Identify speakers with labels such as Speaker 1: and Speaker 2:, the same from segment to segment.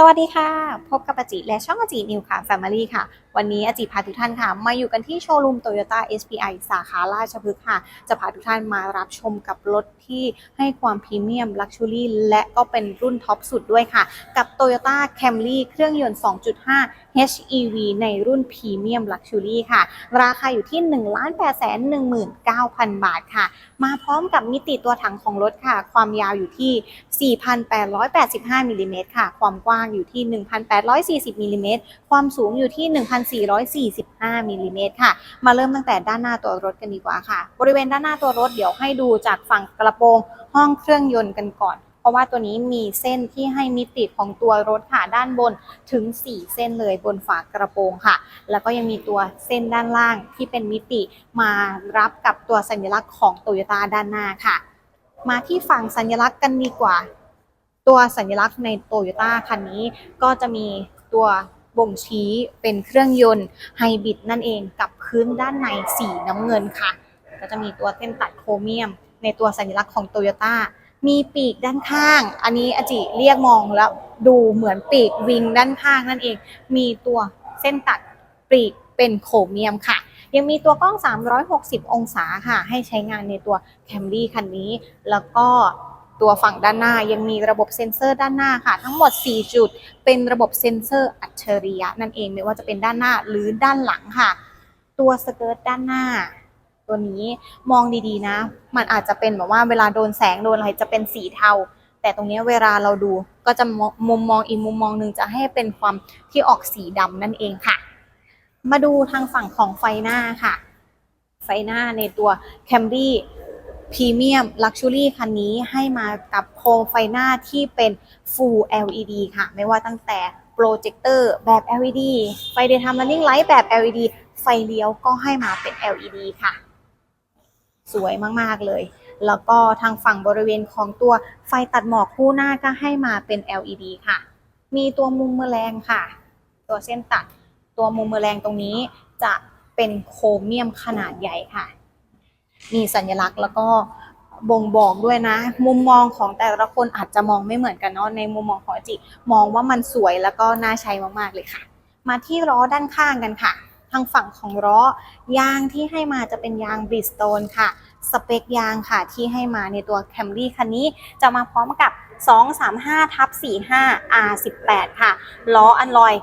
Speaker 1: สวัสดีค่ะ พบกับอาจิและช่องอาจินิวค่ะ Family ค่ะ วันนี้อาจิพาทุกท่านค่ะมาอยู่กันที่โชว์รูม Toyota SPI สาขาราชพฤกษ์ค่ะ จะพาทุกท่านมารับชมกับรถที่ให้ความพรีเมียม ลักชูรี่และก็เป็นรุ่นท็อปสุดด้วยค่ะ กับ Toyota Camry เครื่องยนต์ 2.5 HEV ในรุ่นพรีเมียมลักชัวรี่ค่ะ ราคาอยู่ที่ 1 8 1 9 0 0 0 บาทค่ะ มาพร้อมกับมิติตัวถังของรถค่ะ ความยาวอยู่ที่ 4,885มิลลิเมตรค่ะ ความกว้างอยู่ที่ 1,840มิลลิเมตรความสูงอยู่ที่ 1,445มิลลิเมตรค่ะ มาเริ่มตั้งแต่ด้านหน้าตัวรถกันดีกว่าค่ะ บริเวณด้านหน้าตัวรถเดี๋ยวให้ดูจากฝั่งกระโปรงห้องเครื่องยนต์กันก่อน ราะว่าตัวนี้มีเส้นที่ให้มิติของตัวรถค่ะด้านบนถึง 4 เส้นเลยบนฝากระโปรงค่ะ แล้วก็ยังมีตัวเส้นด้านล่างที่เป็นมิติมารับกับตัวสัญลักษณ์ของโตโยต้าด้านหน้าค่ะ มาที่ฝั่งสัญลักษณ์กันดีกว่า ตัวสัญลักษณ์ในโตโยต้าคันนี้ก็จะมีตัวบ่งชี้เป็นเครื่องยนต์ไฮบริดนั่นเองกับพื้นด้านในสีน้ำเงินค่ะ ก็จะมีตัวเส้นตัดโครเมียม ในตัวสัญลักษณ์ของโตโยต้า มีปีกด้านข้าง อันนี้อจิเรียกมองแล้วดูเหมือนปีกวิงด้านข้างนั่นเอง มีตัวเส้นตัดปีกเป็นโครเมียมค่ะ ยังมีตัวกล้อง 360 องศาค่ะ ให้ใช้งานในตัว Camry คันนี้ แล้วก็ตัวฝั่งด้านหน้ายังมีระบบเซ็นเซอร์ด้านหน้าค่ะ ทั้งหมด 4 จุด เป็นระบบเซ็นเซอร์อัจฉริยะนั่นเองไม่ว่าจะเป็นด้านหน้าหรือด้านหลังค่ะ ตัวสเกิร์ตด้านหน้า ตัวนี้มองดีๆนะ มันอาจจะเป็นแบบว่าเวลาโดนแสงโดนอะไรจะเป็นสีเทา แต่ตรงนี้เวลาเราดูก็จะมุมมองอีกมุมมองหนึ่งจะให้เป็นความที่ออกสีดำนั่นเองค่ะ มาดูทางฝั่งของไฟหน้าค่ะ ไฟหน้าในตัว Camry Premium Luxury คันนี้ให้มากับโคมไฟหน้าที่เป็น Full LED ค่ะ ไม่ว่าตั้งแต่โปรเจคเตอร์แบบ LED ไฟ Daytime Running Light แบบ LED ไฟเลี้ยวก็ให้มาเป็น LED ค่ะ สวยมากๆเลย แล้วก็ทางฝั่งบริเวณของตัวไฟตัดหมอกคู่หน้าก็ให้มาเป็น LED ค่ะ มีตัวมุมแมลงค่ะ ตัวเส้นตัด ตัวมุมแมลงตรงนี้จะเป็นโครเมียมขนาดใหญ่ค่ะ มีสัญลักษณ์แล้วก็บ่งบอกด้วยนะ มุมมองของแต่ละคนอาจจะมองไม่เหมือนกันเนาะในมุมมองของจิ มองว่ามันสวยแล้วก็น่าใช้มากๆเลยค่ะ มาที่ล้อด้านข้างกันค่ะ ทางฝั่งของล้อยางที่ให้มาจะเป็นยางบริสโตนค่ะสเปคยางค่ะที่ให้มาในตัว Camry คันนี้จะมาพร้อมกับ 235ทับ45 R18 ค่ะล้ออันลอย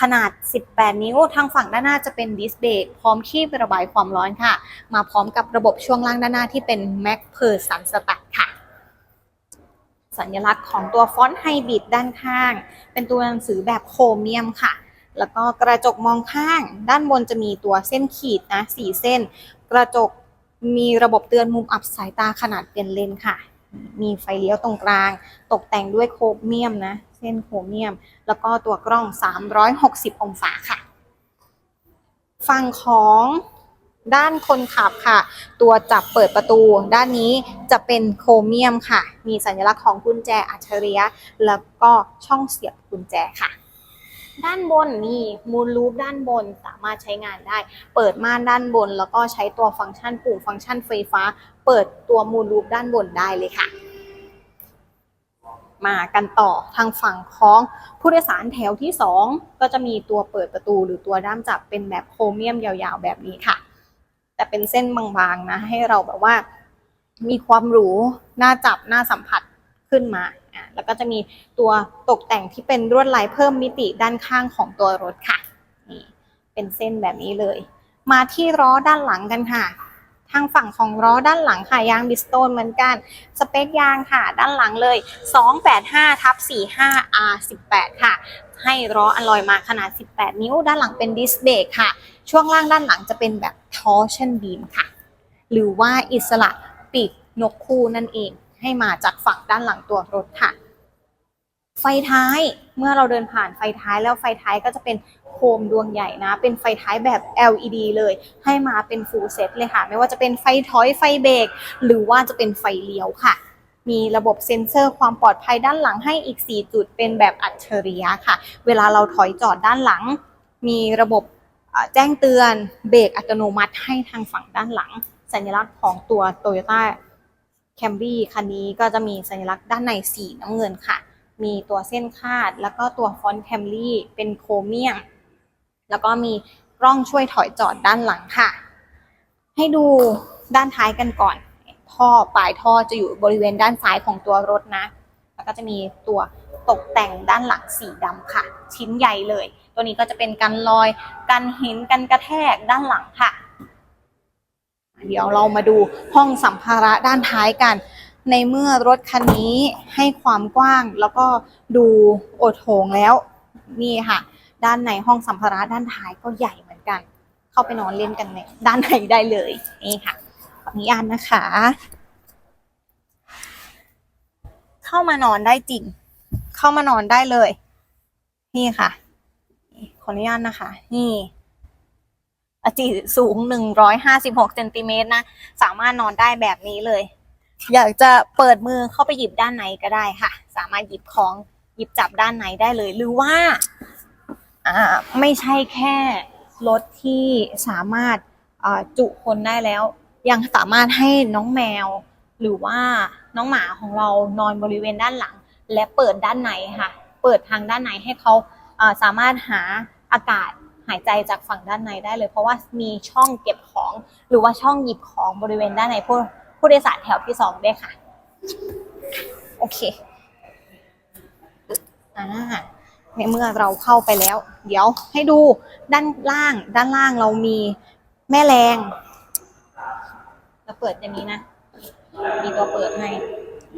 Speaker 1: ขนาด 18 นิ้ว ทางฝั่งด้านหน้าจะเป็นดิสเบรกพร้อมที่ระบายความร้อนค่ะ มาพร้อมกับระบบช่วงล่างด้านหน้าที่เป็น Mac Per Sun s t a t ค่ะ สัญลักษณ์ของตัวฟอนต์ไฮบริดด้านข้าง เป็นตัวหนังสือแบบโครเมียมค่ะ แล้วก็กระจกมองข้าง ด้านบนจะมีตัวเส้นขีดนะสี่เส้น กระจกมีระบบเตือนมุมอับสายตาขนาดเป็นเลนส์ค่ะ มีไฟเลี้ยวตรงกลาง ตกแต่งด้วยโครเมียมนะ เส้นโครเมียม แล้วก็ตัวกล้อง 360 องศาค่ะ ฝั่งของด้านคนขับค่ะ ตัวจับเปิดประตู ด้านนี้จะเป็นโครเมียมค่ะ มีสัญลักษณ์ของกุญแจอัจฉริยะ แล้วก็ช่องเสียบกุญแจค่ะ ด้านบนนี่มูลลูปด้านบนสามารถใช้งานได้ เปิดม่านด้านบน แล้วก็ใช้ตัวฟังก์ชันปุ่มฟังก์ชันไฟฟ้า เปิดตัวมูลลูปด้านบนได้เลยค่ะ มากันต่อทางฝั่งของผู้โดยสารแถวที่ 2 ก็จะมีตัวเปิดประตูหรือตัวด้ามจับเป็นแบบโครเมียมยาวๆ แบบนี้ค่ะ แต่เป็นเส้นบางๆนะให้เราแบบว่า มีความหรูน่าจับน่าสัมผัสขึ้นมา อะแล้วก็จะมีตัวตกแต่งที่เป็นลวดลายเพิ่มมิติด้านข้างของตัวรถค่ะนี่เป็นเส้นแบบนี้เลย มาที่ล้อด้านหลังกันค่ะ ทางฝั่งของล้อด้านหลังค่ะยางบิสโตนเหมือนกัน สเปคยางค่ะ ด้านหลังเลย 285ทับ45 R18 ค่ะ ให้ล้ออลอยมาขนาด 18 นิ้ว ด้านหลังเป็นดิสเบรกค่ะ ช่วงล่างด้านหลังจะเป็นแบบ torsion beam ค่ะ หรือว่าอิสระปีกนกคู่นั่นเอง ให้มาจากฝั่งด้านหลังตัวรถค่ะ ไฟท้ายเมื่อเราเดินผ่านไฟท้ายแล้วไฟท้ายก็จะเป็นโคมดวงใหญ่นะ เป็นไฟท้ายแบบ LED เลย ให้มาเป็น full set เลยค่ะ ไม่ว่าจะเป็นไฟถอยไฟเบรกหรือว่าจะเป็นไฟเลี้ยวค่ะ มีระบบเซ็นเซอร์ความปลอดภัยด้านหลังให้อีก 4 จุดเป็นแบบอัจฉริยะค่ะ เวลาเราถอยจอดด้านหลัง มีระบบแจ้งเตือนเบรกอัตโนมัติให้ทางฝั่งด้านหลัง สัญลักษณ์ของตัว Toyota Camry คันนี้ก็จะมีสัญลักษณ์ด้านในสีน้ำเงินค่ะ มีตัวเส้นคาด แล้วก็ตัวฟอนต์แคมรี่เป็นโครเมียม แล้วก็มีร่องช่วยถอยจอดด้านหลังค่ะ ให้ดูด้านท้ายกันก่อน ท่อปลายท่อจะอยู่บริเวณด้านซ้ายของตัวรถนะ แล้วก็จะมีตัวตกแต่งด้านหลังสีดำค่ะ ชิ้นใหญ่เลย ตัวนี้ก็จะเป็นกันรอย กันหินกันกระแทกด้านหลังค่ะ เดี๋ยวเรามาดูห้องสัมภาระด้านท้ายกัน ในเมื่อรถคันนี้ให้ความกว้างแล้วก็ดูโอดโถงแล้วนี่ค่ะ ด้านในห้องสัมภาระด้านท้ายก็ใหญ่เหมือนกัน เข้าไปนอนเล่นกันในด้านในได้เลยนี่ค่ะขออนุญาตนะคะ เข้ามานอนได้จริง เข้ามานอนได้เลย นี่ค่ะขออนุญาตนะคะ นี่ อจิสูงหนึ่งร้อยห้าสิบหกเซนติเมตรนะ สามารถนอนได้แบบนี้เลย อยากจะเปิดมือเข้าไปหยิบด้านในก็ได้ค่ะ สามารถหยิบของหยิบจับด้านในได้เลย หรือว่าอ่าไม่ใช่แค่รถที่สามารถอ่าจุคนได้แล้ว ยังสามารถให้น้องแมว หรือว่าน้องหมาของเรานอนบริเวณด้านหลัง และเปิดด้านในค่ะ เปิดทางด้านในให้เขาอ่าสามารถหาอากาศ หายใจจากฝั่งด้านในได้เลย เพราะว่ามีช่องเก็บของ หรือว่าช่องหยิบของบริเวณด้านในผู้ผู้โดยสารแถวที่สองด้วยค่ะ โอเคอ่าในเมื่อเราเข้าไปแล้ว เดี๋ยวให้ดูด้านล่าง ด้านล่างเรามีแม่แรงเราเปิดอย่างนี้นะ มีตัวเปิดให้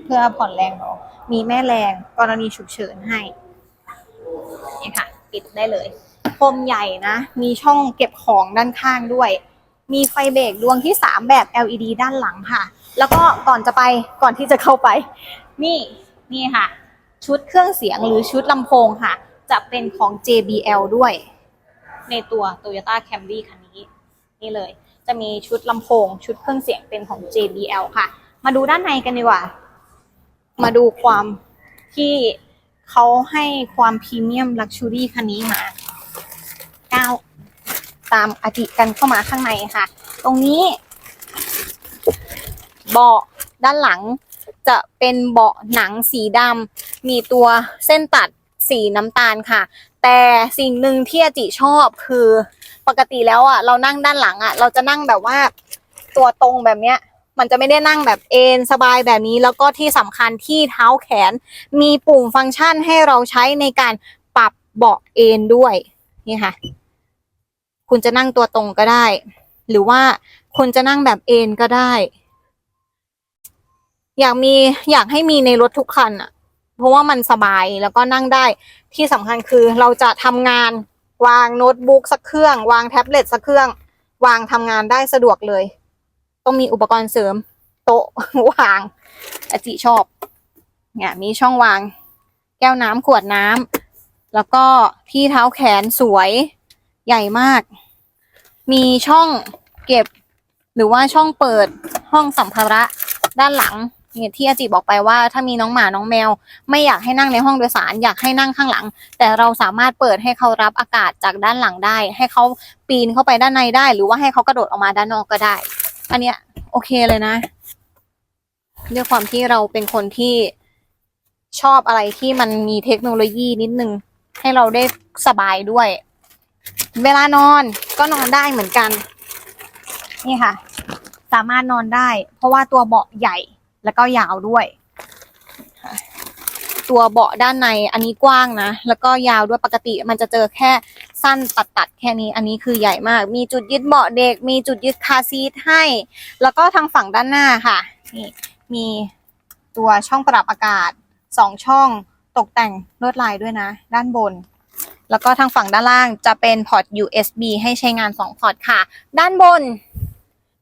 Speaker 1: เพื่อผ่อนแรงเรามีแม่แรงกรณีฉุกเฉินให้นี่ค่ะ ปิดได้เลย พรมใหญ่นะ มีช่องเก็บของด้านข้างด้วย มีไฟเบรกดวงที่ 3 แบบ LED ด้านหลังค่ะ แล้วก็ก่อนจะไปก่อนที่จะเข้าไป นี่นี่ค่ะ ชุดเครื่องเสียงหรือชุดลำโพงค่ะ จะเป็นของ JBL ด้วย ในตัว Toyota Camry คันนี้ นี่เลย จะมีชุดลำโพง ชุดเครื่องเสียงเป็นของ JBL ค่ะ มาดูด้านในกันดีกว่า มาดูความที่เขาให้ความพรีเมียมลักชูรี่คันนี้มา ตามอาทิกันเข้ามาข้างในค่ะ ตรงนี้ เบาะด้านหลังจะเป็นเบาะหนังสีดำมีตัวเส้นตัดสีน้ำตาลค่ะ แต่สิ่งหนึ่งที่อาจิชอบคือปกติแล้วอะเรานั่งด้านหลังอะ เราจะนั่งแบบว่าตัวตรงแบบเนี้ย มันจะไม่ได้นั่งแบบเอนสบายแบบนี้ แล้วก็ที่สำคัญที่เท้าแขน มีปุ่มฟังก์ชันให้เราใช้ในการปรับเบาะเอนด้วยนี่ค่ะ คุณจะนั่งตัวตรงก็ได้ หรือว่าคุณจะนั่งแบบเอนก็ได้ อยากมีอยากให้มีในรถทุกคันอะเพราะว่ามันสบายแล้วก็นั่งได้ที่สำคัญคือเราจะทำงานวางโน้ตบุ๊กสักเครื่อง วางแท็บเล็ตสักเครื่อง วางทำงานได้สะดวกเลย ต้องมีอุปกรณ์เสริม โต๊ะวางอจิชอบเนี่ยมีช่องวาง แก้วน้ำขวดน้ำแล้วก็ที่เท้าแขนสวย ใหญ่มาก มีช่องเก็บ หรือว่าช่องเปิดห้องสัมภาระด้านหลังเนี่ยที่อาจิบอกไปว่าถ้ามีน้องหมาน้องแมว ไม่อยากให้นั่งในห้องโดยสารอยากให้นั่งข้างหลัง แต่เราสามารถเปิดให้เขารับอากาศจากด้านหลังได้ ให้เขาปีนเข้าไปด้านในได้ หรือว่าให้เขากระโดดออกมาด้านนอกก็ได้ อันเนี้ยโอเคเลยนะด้วยความที่เราเป็นคนที่ชอบอะไรที่มันมีเทคโนโลยีนิดนึง ให้เราได้สบายด้วย เวลานอนก็นอนได้เหมือนกัน นี่ค่ะ สามารถนอนได้ เพราะว่าตัวเบาะใหญ่แล้วก็ยาวด้วย ตัวเบาะด้านในอันนี้กว้างนะ แล้วก็ยาวด้วยปกติมันจะเจอแค่สั้นตัดตัดๆแค่นี้ อันนี้คือใหญ่มาก มีจุดยึดเบาะเด็ก มีจุดยึดคาซีทให้ แล้วก็ทางฝั่งด้านหน้าค่ะ นี่มีตัวช่องปรับอากาศสองช่องตกแต่งลวดลายด้วยนะ ด้านบน แล้วก็ทางฝั่งด้านล่างจะเป็นพอร์ต USB ให้ใช้งาน 2 พอร์ตค่ะ ด้านบน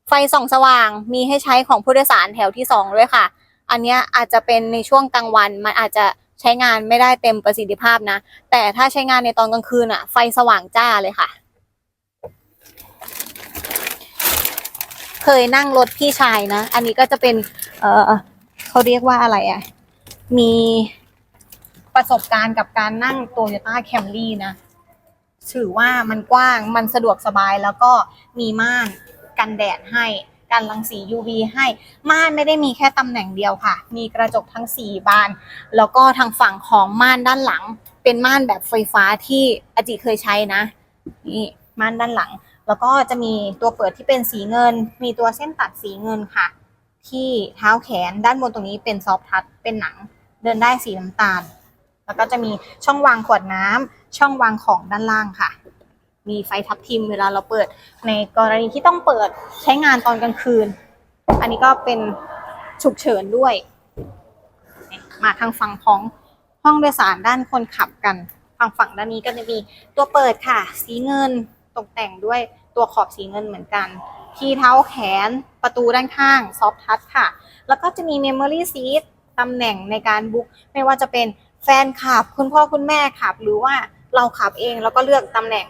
Speaker 1: ไฟส่องสว่างมีให้ใช้ของผู้โดยสารแถวที่ 2 ด้วยค่ะ อันนี้อาจจะเป็นในช่วงกลางวัน มันอาจจะใช้งานไม่ได้เต็มประสิทธิภาพนะ แต่ถ้าใช้งานในตอนกลางคืนอะไฟสว่างจ้าเลยค่ะ เคยนั่งรถพี่ชายนะ อันนี้ก็จะเป็น เออเขาเรียกว่าอะไรอะมี ประสบการณ์กับการนั่งโตโยต้าแคมรี่นะ ถือว่ามันกว้างมันสะดวกสบายแล้วก็มีม่านกันแดดให้กันรังสี UV ให้ ม่านไม่ได้มีแค่ตำแหน่งเดียวค่ะ มีกระจกทั้ง 4 บาน แล้วก็ทางฝั่งของม่านด้านหลัง เป็นม่านแบบไฟฟ้าที่อจิเคยใช้นะ นี่ม่านด้านหลัง แล้วก็จะมีตัวเปิดที่เป็นสีเงิน มีตัวเส้นตัดสีเงินค่ะ ที่เท้าแขนด้านบนตรงนี้เป็นซอฟทัชเป็นหนัง เดินได้สีน้ำตาล แล้วก็จะมีช่องวางขวดน้ำช่องวางของด้านล่างค่ะ มีไฟทับทิมเวลาเราเปิด ในกรณีที่ต้องเปิดใช้งานตอนกลางคืน อันนี้ก็เป็นฉุกเฉินด้วย มาทางฝั่งของห้องโดยสารด้านคนขับกันฝั่งฝั่งด้านนี้ก็จะมีตัวเปิดค่ะ สีเงินตกแต่งด้วยตัวขอบสีเงินเหมือนกัน ที่เท้าแขนประตูด้านข้างซอฟทัชค่ะ แล้วก็จะมี Memory Seat ตำแหน่งในการบุ๊กไม่ว่าจะเป็น ฟนขับคุณพ่อคุณแม่ขับ หรือว่าเราขับเองแล้วก็เลือกตำแหน่ง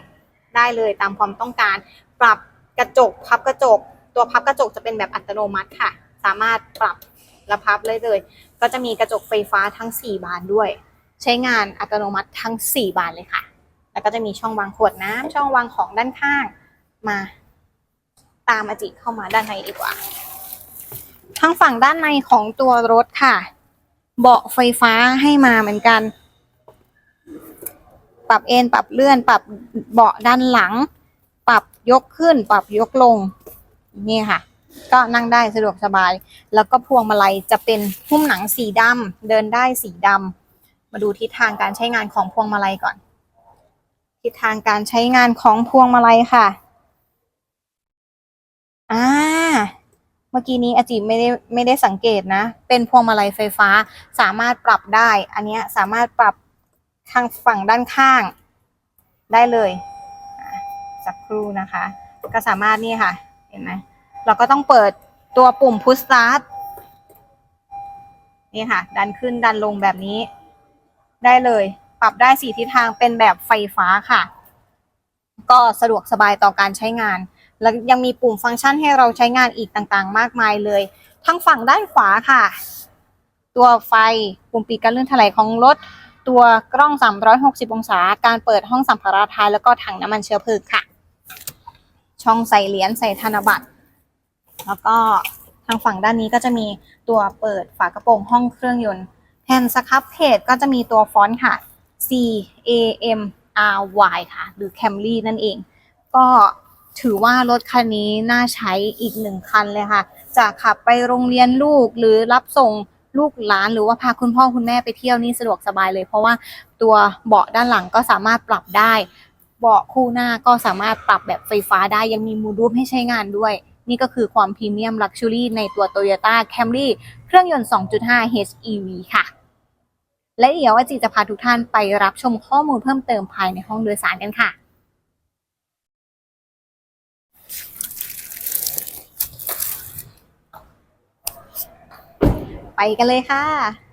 Speaker 1: ได้เลยตามความต้องการ ปรับกระจกพับกระจก ตัวพับกระจกจะเป็นแบบอัตโนมัติค่ะ สามารถปรับและพับเลยเลย ก็จะมีกระจกไฟฟ้าทั้ง 4 บานด้วย ใช้งานอัตโนมัติทั้ง 4 บานเลยค่ะ แล้วก็จะมีช่องวางขวดน้ำช่องวางของด้านข้างมาตามอาจิเข้ามาด้านในดีกว่าทางฝั่งด้านในของตัวรถค่ะ เบาะไฟฟ้าให้มาเหมือนกัน ปรับเอนปรับเลื่อน ปรับเบาะด้านหลัง ปรับยกขึ้น ปรับยกลง นี่ค่ะ ก็นั่งได้สะดวกสบาย แล้วก็พวงมาลัยจะเป็นหุ้มหนังสีดำเดินได้สีดำมาดูทิศทางการใช้งานของพวงมาลัยก่อน ทิศทางการใช้งานของพวงมาลัยค่ะอ่า เมื่อกี้นี้อาจิไม่ได้ไม่ได้สังเกตนะ เป็นพวงมาลัยไฟฟ้าสามารถปรับได้ อันนี้สามารถปรับทางฝั่งด้านข้างได้เลย สักครู่นะคะ ก็สามารถนี่ค่ะ เห็นไหมเราก็ต้องเปิดตัวปุ่ม push start นี่ค่ะ ดันขึ้นดันลงแบบนี้ ได้เลย ปรับได้สี่ทิศทางเป็นแบบไฟฟ้าค่ะ ก็สะดวกสบายต่อการใช้งาน แล้วยังมีปุ่มฟังก์ชันให้เราใช้งานอีกต่างๆ มากมายเลย ทั้งฝั่งด้านขวาค่ะ ตัวไฟปุ่มปิดการเลื่อนถลายของรถ ตัวกล้อง 360 องศา การเปิดห้องสัมภาระท้ายแล้วก็ถังน้ำมันเชื้อเพลิงค่ะ ช่องใส่เหรียญใส่ธนบัตร แล้วก็ทางฝั่งด้านนี้ก็จะมีตัวเปิดฝากระโปรงห้องเครื่องยนต์แผ่นสครับเพจก็จะมีตัวฟอนต์ค่ะ C A M R Y ค่ะ หรือ Camry นั่นเอง ก็ ถือว่ารถคันนี้น่าใช้อีกหนึ่งคันเลยค่ะ จะขับไปโรงเรียนลูกหรือรับส่งลูกหลานหรือว่าพาคุณพ่อคุณแม่ไปเที่ยวนี่สะดวกสบายเลย เพราะว่าตัวเบาะด้านหลังก็สามารถปรับได้ เบาะคู่หน้าก็สามารถปรับแบบไฟฟ้าได้ยังมีมูดูปให้ใช้งานด้วย นี่ก็คือความพรีเมียมลักชัวรี่ในตัว Toyota Camry เครื่องยนต์ 2.5 HEV ค่ะ และเดี๋ยวอาจิจะพาทุกท่านไปรับชมข้อมูลเพิ่มเติมภายในห้องโดยสารกันค่ะ กันเลยค่ะ